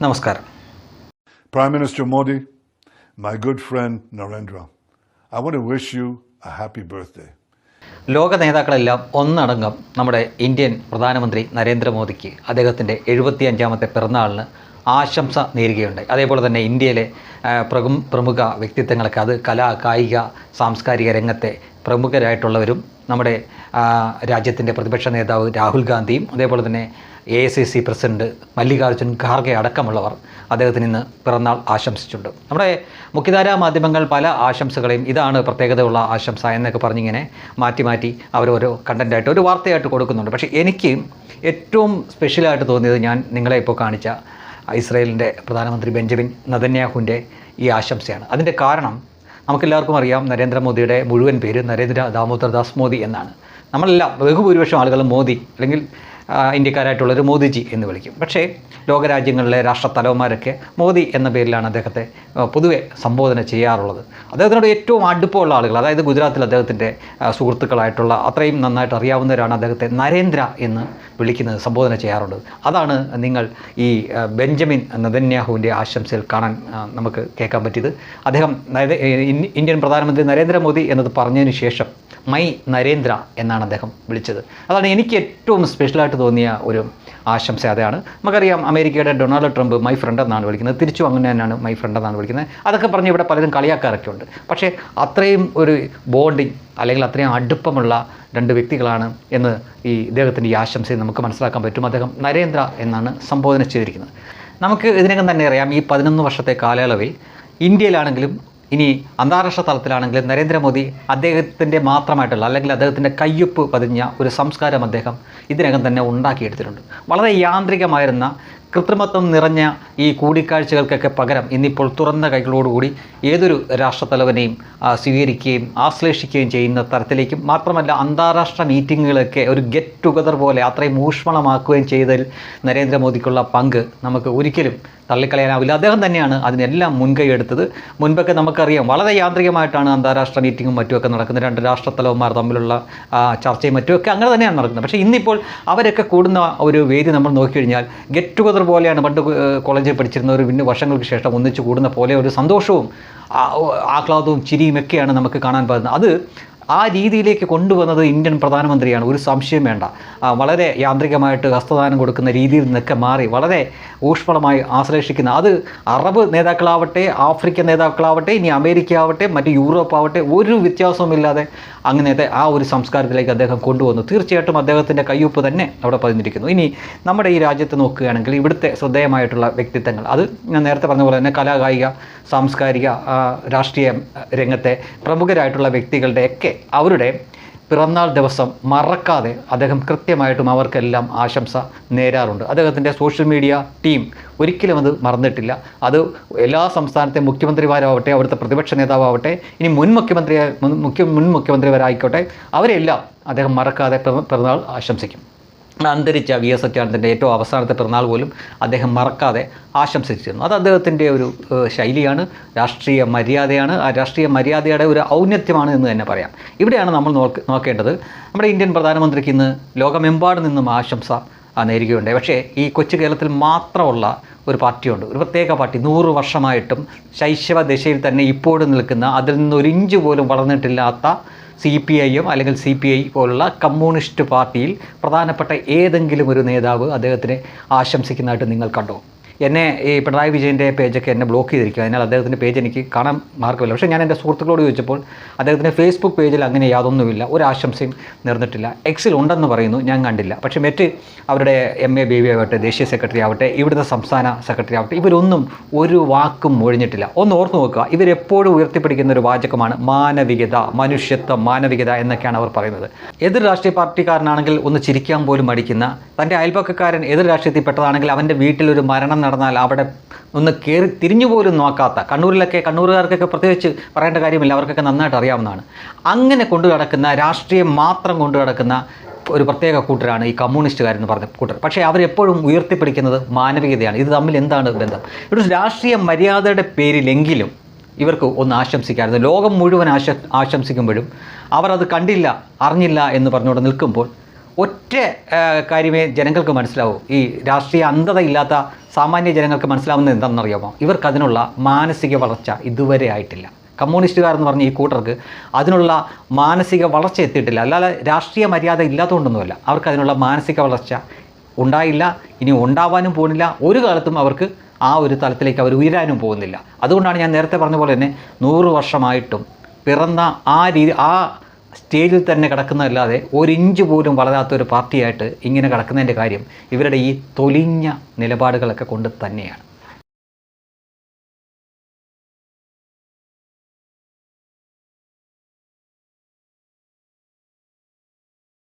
നമസ്കാരം Prime Minister Modi, my good friend Narendra, I want to wish you a happy birthday. ലോക നേതാക്കളെല്ലാം ഒന്നടങ്കം നമ്മുടെ ഇന്ത്യൻ പ്രധാനമന്ത്രി നരേന്ദ്രമോദിക്ക് അദ്ദേഹത്തിന്റെ എഴുപത്തിയഞ്ചാമത്തെ പിറന്നാളിന് ആശംസ നേരുകയുണ്ടായി അതേപോലെ തന്നെ ഇന്ത്യയിലെ പ്രമുഖ വ്യക്തിത്വങ്ങൾക്ക് അത് കലാ കായിക സാംസ്കാരിക രംഗത്തെ പ്രമുഖരായിട്ടുള്ളവരും നമ്മുടെ രാജ്യത്തിന്റെ പ്രതിപക്ഷ നേതാവ് രാഹുൽ ഗാന്ധിയും അതേപോലെ തന്നെ A I C C president Mallikarjun Kharge അടക്കമുള്ളവർ അദ്ദേഹത്തിന് ഇന്ന് പിറന്നാൾ ആശംസിച്ചിട്ടുണ്ട്. നമ്മുടെ മുഖ്യധാരാ മാധ്യമങ്ങൾ പല ആശംസകളെയും ഇതാണ് പ്രത്യേകതയുള്ള ആശംസ എന്നൊക്കെ പറഞ്ഞിങ്ങനെ മാറ്റി മാറ്റി അവരോരോ കണ്ടന്റായിട്ട് ഒരു വാർത്തയായിട്ട് കൊടുക്കുന്നുണ്ട്. പക്ഷേ എനിക്ക് ഏറ്റവും സ്പെഷ്യലായിട്ട് തോന്നിയത് ഞാൻ നിങ്ങളെ ഇപ്പോൾ കാണിച്ച ഇസ്രയേലിന്റെ പ്രധാനമന്ത്രി ബെഞ്ചമിൻ നദന്യാഹുവിന്റെ ഈ ആശംസയാണ്. അതിന്റെ കാരണം നമുക്കെല്ലാവർക്കും അറിയാം നരേന്ദ്രമോദിയുടെ മുഴുവൻ പേര് നരേന്ദ്ര ദാമോദർദാസ് മോദി എന്നാണ്. നമ്മളെല്ലാം ബഹുഭൂരിപക്ഷം ആളുകൾ മോദി അല്ലെങ്കിൽ ഇന്ത്യക്കാരായിട്ടുള്ളൊരു മോദിജി എന്ന് വിളിക്കും. പക്ഷേ ലോകരാജ്യങ്ങളിലെ രാഷ്ട്രത്തലവന്മാരൊക്കെ മോദി എന്ന പേരിലാണ് അദ്ദേഹത്തെ പൊതുവെ സംബോധന ചെയ്യാറുള്ളത്. അദ്ദേഹത്തിനോട് ഏറ്റവും അടുപ്പമുള്ള ആളുകൾ അതായത് ഗുജറാത്തിൽ അദ്ദേഹത്തിന്റെ സുഹൃത്തുക്കളായിട്ടുള്ള അത്രയും നന്നായിട്ട് അറിയാവുന്നവരാണ് അദ്ദേഹത്തെ നരേന്ദ്ര എന്ന് വിളിക്കുന്നത് സംബോധന ചെയ്യാറുള്ളത് അതാണ് നിങ്ങൾ ഈ ബെഞ്ചമിൻ നദന്യാഹുവിന്റെ ആശംസയിൽ കാണാൻ നമുക്ക് കേൾക്കാൻ പറ്റിയത്. അദ്ദേഹം ഇന്ത്യൻ പ്രധാനമന്ത്രി നരേന്ദ്രമോദി എന്നത് പറഞ്ഞതിന് ശേഷം മൈ നരേന്ദ്ര എന്നാണ് അദ്ദേഹം വിളിച്ചത്. അതാണ് എനിക്ക് ഏറ്റവും സ്പെഷ്യലായിട്ട് തോന്നിയ ഒരു ആശംസ അതാണ്. നമുക്കറിയാം അമേരിക്കയുടെ ഡൊണാൾഡ് ട്രംപ് മൈ ഫ്രണ്ട് എന്നാണ് വിളിക്കുന്നത്. തിരിച്ചു അങ്ങനെ തന്നെയാണ് മൈ ഫ്രണ്ട് എന്നാണ് വിളിക്കുന്നത്. അതൊക്കെ പറഞ്ഞ് ഇവിടെ പലരും കളിയാക്കാറൊക്കെ ഉണ്ട് പക്ഷേ അത്രയും ഒരു ബോണ്ടിങ് അല്ലെങ്കിൽ അത്രയും അടുപ്പമുള്ള രണ്ട് വ്യക്തികളാണ് എന്ന് ഈ ഇദ്ദേഹത്തിന്റെ ഈ ആശംസയിൽ നമുക്ക് മനസ്സിലാക്കാൻ പറ്റും. അദ്ദേഹം നരേന്ദ്ര എന്നാണ് സംബോധന ചെയ്തിരിക്കുന്നത്. നമുക്ക് ഇതിനകം തന്നെ അറിയാം ഈ പതിനൊന്ന് വർഷത്തെ കാലയളവിൽ ഇന്ത്യയിലാണെങ്കിലും ഇനി അന്താരാഷ്ട്ര തലത്തിലാണെങ്കിലും നരേന്ദ്രമോദി അദ്ദേഹത്തിന്റെ മാത്രമായിട്ടുള്ള അല്ലെങ്കിൽ അദ്ദേഹത്തിന്റെ കയ്യൊപ്പ് പതിഞ്ഞ ഒരു സംസ്കാരം അദ്ദേഹം ഇതിനകം തന്നെ ഉണ്ടാക്കിയെടുത്തിട്ടുണ്ട്. വളരെ യാന്ത്രികമായിരുന്ന കൃത്രിമത്വം നിറഞ്ഞ ഈ കൂടിക്കാഴ്ചകൾക്കൊക്കെ പകരം ഇന്നിപ്പോൾ തുറന്ന കൈകളോടുകൂടി ഏതൊരു രാഷ്ട്രത്തലവനെയും സ്വീകരിക്കുകയും ആശ്ലേഷിക്കുകയും ചെയ്യുന്ന തരത്തിലേക്കും മാത്രമല്ല അന്താരാഷ്ട്ര മീറ്റിങ്ങുകളൊക്കെ ഒരു ഗെറ്റ് ടുഗദർ പോലെ അത്രയും ഊഷ്മളമാക്കുകയും ചെയ്തതിൽ നരേന്ദ്രമോദിക്കുള്ള പങ്ക് നമുക്ക് ഒരിക്കലും തള്ളിക്കളയാനാവില്ല. അദ്ദേഹം തന്നെയാണ് അതിനെല്ലാം മുൻകൈ എടുത്തത്. മുൻപൊക്കെ നമുക്കറിയാം വളരെ യാന്ത്രികമായിട്ടാണ് അന്താരാഷ്ട്ര മീറ്റിങ്ങും മറ്റുമൊക്കെ നടക്കുന്നത്. രണ്ട് രാഷ്ട്രത്തലവന്മാർ തമ്മിലുള്ള ചർച്ചയും മറ്റുമൊക്കെ അങ്ങനെ തന്നെയാണ് നടക്കുന്നത്. പക്ഷേ ഇന്നിപ്പോൾ അവരൊക്കെ കൂടുന്ന ഒരു വേദി നമ്മൾ നോക്കിക്കഴിഞ്ഞാൽ ഗെറ്റ് ടുഗദർ പോലെയാണ് പണ്ട് ഏഹ്, കോളേജിൽ പഠിച്ചിരുന്നവർ പിന്നെ വർഷങ്ങൾക്ക് ശേഷം ഒന്നിച്ചു കൂടുന്ന പോലെ ഒരു സന്തോഷവും ആഹ്ലാദവും ചിരിയും ഒക്കെയാണ് നമുക്ക് കാണാൻ പറ്റുന്നത്. അത് ആ രീതിയിലേക്ക് കൊണ്ടുവന്നത് ഇന്ത്യൻ പ്രധാനമന്ത്രിയാണ്. ഒരു സംശയം വേണ്ട. വളരെ യാന്ത്രികമായിട്ട് ഹസ്തദാനം കൊടുക്കുന്ന രീതിയിൽ നിന്നൊക്കെ മാറി വളരെ ഊഷ്മളമായി ആശ്ലേഷിക്കുന്ന അത് അറബ് നേതാക്കളാവട്ടെ ആഫ്രിക്കൻ നേതാക്കളാവട്ടെ ഇനി അമേരിക്ക ആവട്ടെ മറ്റ് യൂറോപ്പ് ആവട്ടെ ഒരു വ്യത്യാസവുമില്ലാതെ അങ്ങനത്തെ ആ ഒരു സംസ്കാരത്തിലേക്ക് അദ്ദേഹം കൊണ്ടുവന്നു. തീർച്ചയായിട്ടും അദ്ദേഹത്തിന്റെ കയ്യൊപ്പ് തന്നെ അവിടെ പതിഞ്ഞിരിക്കുന്നു. ഇനി നമ്മുടെ ഈ രാജ്യത്ത് നോക്കുകയാണെങ്കിൽ ഇവിടുത്തെ ശ്രദ്ധേയമായിട്ടുള്ള വ്യക്തിത്വങ്ങൾ. അത് ഞാൻ നേരത്തെ പറഞ്ഞ പോലെ തന്നെ കലാകായിക സാംസ്കാരിക രാഷ്ട്രീയ രംഗത്തെ പ്രമുഖരായിട്ടുള്ള വ്യക്തികളുടെയൊക്കെ അവരുടെ പിറന്നാൾ ദിവസം മറക്കാതെ അദ്ദേഹം കൃത്യമായിട്ടും അവർക്കെല്ലാം ആശംസ നേരാറുണ്ട്. അദ്ദേഹത്തിന്റെ സോഷ്യൽ മീഡിയ ടീം ഒരിക്കലും അത് മറന്നിട്ടില്ല. അത് എല്ലാ സംസ്ഥാനത്തെ മുഖ്യമന്ത്രിമാരാവട്ടെ അവിടുത്തെ പ്രതിപക്ഷ നേതാവാവട്ടെ ഇനി മുൻ മുഖ്യമന്ത്രി മുഖ്യ മുൻ മുഖ്യമന്ത്രിമാരായിക്കോട്ടെ അവരെല്ലാം അദ്ദേഹം മറക്കാതെ പിറന്നാൾ ആശംസിക്കും. അന്തരിച്ച വി എസ് സത്യാനന്ദന്റെ ഏറ്റവും അവസാനത്തെ പിറന്നാൾ പോലും അദ്ദേഹം മറക്കാതെ ആശംസിച്ചിരുന്നു. അത് അദ്ദേഹത്തിന്റെ ഒരു ശൈലിയാണ് രാഷ്ട്രീയ മര്യാദയാണ്. ആ രാഷ്ട്രീയ മര്യാദയുടെ ഒരു ഔന്നത്യമാണ് എന്ന് തന്നെ പറയാം. ഇവിടെയാണ് നമ്മൾ നോക്ക് നോക്കേണ്ടത്. നമ്മുടെ ഇന്ത്യൻ പ്രധാനമന്ത്രിക്ക് ഇന്ന് ലോകമെമ്പാടും നിന്നും ആശംസ ആ, നേരുകയുണ്ടായി. പക്ഷേ ഈ കൊച്ചു കേരളത്തിൽ മാത്രമുള്ള ഒരു പാർട്ടിയുണ്ട്. ഒരു പ്രത്യേക പാർട്ടി. നൂറ് വർഷമായിട്ടും ശൈശവ ദശയിൽ തന്നെ ഇപ്പോഴും നിൽക്കുന്ന അതിൽ നിന്ന് ഒരു ഇഞ്ച് പോലും വളർന്നിട്ടില്ലാത്ത സി പി ഐ എം അല്ലെങ്കിൽ സി പി ഐ പോലുള്ള കമ്മ്യൂണിസ്റ്റ് പാർട്ടിയിൽ പ്രധാനപ്പെട്ട ഏതെങ്കിലും ഒരു നേതാവ് അദ്ദേഹത്തിനെ ആശംസിക്കുന്നതായിട്ട് നിങ്ങൾ കണ്ടോ? എന്നെ ഈ പിണറായി വിജയന്റെ പേജൊക്കെ എന്നെ ബ്ലോക്ക് ചെയ്തിരിക്കുക അതിനാൽ അദ്ദേഹത്തിന്റെ പേജ് എനിക്ക് കാണാൻ മാർഗമില്ല പക്ഷേ ഞാൻ എന്റെ സുഹൃത്തുക്കളോട് ചോദിച്ചപ്പോൾ അദ്ദേഹത്തിന്റെ ഫേസ്ബുക്ക് പേജിൽ അങ്ങനെ യാതൊന്നുമില്ല. ഒരു ആശംസയും നേർന്നിട്ടില്ല എക്സിൽ ഉണ്ടെന്ന് പറയുന്നു. ഞാൻ കണ്ടില്ല. പക്ഷേ മറ്റ് അവരുടെ എം എ ബേബി ആവട്ടെ ദേശീയ സെക്രട്ടറി ആവട്ടെ ഇവിടുത്തെ സംസ്ഥാന സെക്രട്ടറി ആവട്ടെ ഇവരൊന്നും ഒരു വാക്കും ഒഴിഞ്ഞിട്ടില്ല ഒന്ന് ഓർത്ത് നോക്കുക. ഇവരെപ്പോഴും ഉയർത്തിപ്പിടിക്കുന്ന ഒരു വാചകമാണ് മാനവികത മനുഷ്യത്വം മാനവികത എന്നൊക്കെയാണ് അവർ പറയുന്നത്. എതിർ രാഷ്ട്രീയ പാർട്ടിക്കാരനാണെങ്കിൽ ഒന്ന് ചിരിക്കാൻ പോലും മടിക്കുന്ന തന്റെ അയൽപക്കക്കാരൻ എതിർ രാഷ്ട്രീയത്തിൽ പെട്ടതാണെങ്കിൽ അവന്റെ വീട്ടിലൊരു മരണം നടന്നാൽ അവിടെ ഒന്ന് കയറി തിരിഞ്ഞു പോലും നോക്കാത്ത കണ്ണൂരിലൊക്കെ കണ്ണൂരുകാർക്കൊക്കെ പ്രത്യേകിച്ച് പറയേണ്ട കാര്യമില്ല അവർക്കൊക്കെ നന്നായിട്ട് അറിയാവുന്നതാണ്. അങ്ങനെ കൊണ്ടു നടക്കുന്ന രാഷ്ട്രീയം മാത്രം കൊണ്ടു നടക്കുന്ന ഒരു പ്രത്യേക കൂട്ടരാണ് ഈ കമ്മ്യൂണിസ്റ്റുകാരെന്ന് പറഞ്ഞ കൂട്ടർ. പക്ഷേ അവരെപ്പോഴും ഉയർത്തിപ്പിടിക്കുന്നത് മാനവികതയാണ്. ഇത് തമ്മിൽ എന്താണ് ബന്ധം? ഒരു രാഷ്ട്രീയ മര്യാദയുടെ പേരിലെങ്കിലും ഇവർക്ക് ഒന്ന് ആശംസിക്കാമായിരുന്നു ലോകം മുഴുവൻ ആശ ആശംസിക്കുമ്പോഴും അവർ അത് കണ്ടില്ല അറിഞ്ഞില്ല എന്ന് പറഞ്ഞുകൊണ്ട് നിൽക്കുമ്പോൾ ഒറ്റ കാര്യമേ ജനങ്ങൾക്ക് മനസ്സിലാവൂ. ഈ രാഷ്ട്രീയ അന്ധത ഇല്ലാത്ത സാമാന്യ ജനങ്ങൾക്ക് മനസ്സിലാവുന്നത് എന്താണെന്നറിയാമോ? ഇവർക്ക് അതിനുള്ള മാനസിക വളർച്ച ഇതുവരെ ആയിട്ടില്ല. കമ്മ്യൂണിസ്റ്റുകാർ എന്ന് പറഞ്ഞ ഈ കൂട്ടർക്ക് അതിനുള്ള മാനസിക വളർച്ച എത്തിയിട്ടില്ല. അല്ലാതെ രാഷ്ട്രീയ മര്യാദ ഇല്ലാത്തതുകൊണ്ടൊന്നുമല്ല. അവർക്ക് അതിനുള്ള മാനസിക വളർച്ച ഉണ്ടായില്ല. ഇനി ഉണ്ടാവാനും പോകുന്നില്ല. ഒരു കാലത്തും അവർക്ക് ആ ഒരു തലത്തിലേക്ക് അവർ ഉയരാനും പോകുന്നില്ല. അതുകൊണ്ടാണ് ഞാൻ നേരത്തെ പറഞ്ഞ പോലെ തന്നെ നൂറ് വർഷമായിട്ടും പിറന്ന ആ രീതി ആ സ്റ്റേജിൽ തന്നെ കിടക്കുന്നതല്ലാതെ ഒരിഞ്ച് പോലും വളരാത്ത ഒരു പാർട്ടിയായിട്ട് ഇങ്ങനെ കിടക്കുന്നതിന്റെ കാര്യം ഇവരുടെ ഈ തൊലിഞ്ഞ നിലപാടുകളൊക്കെ കൊണ്ട് തന്നെയാണ്.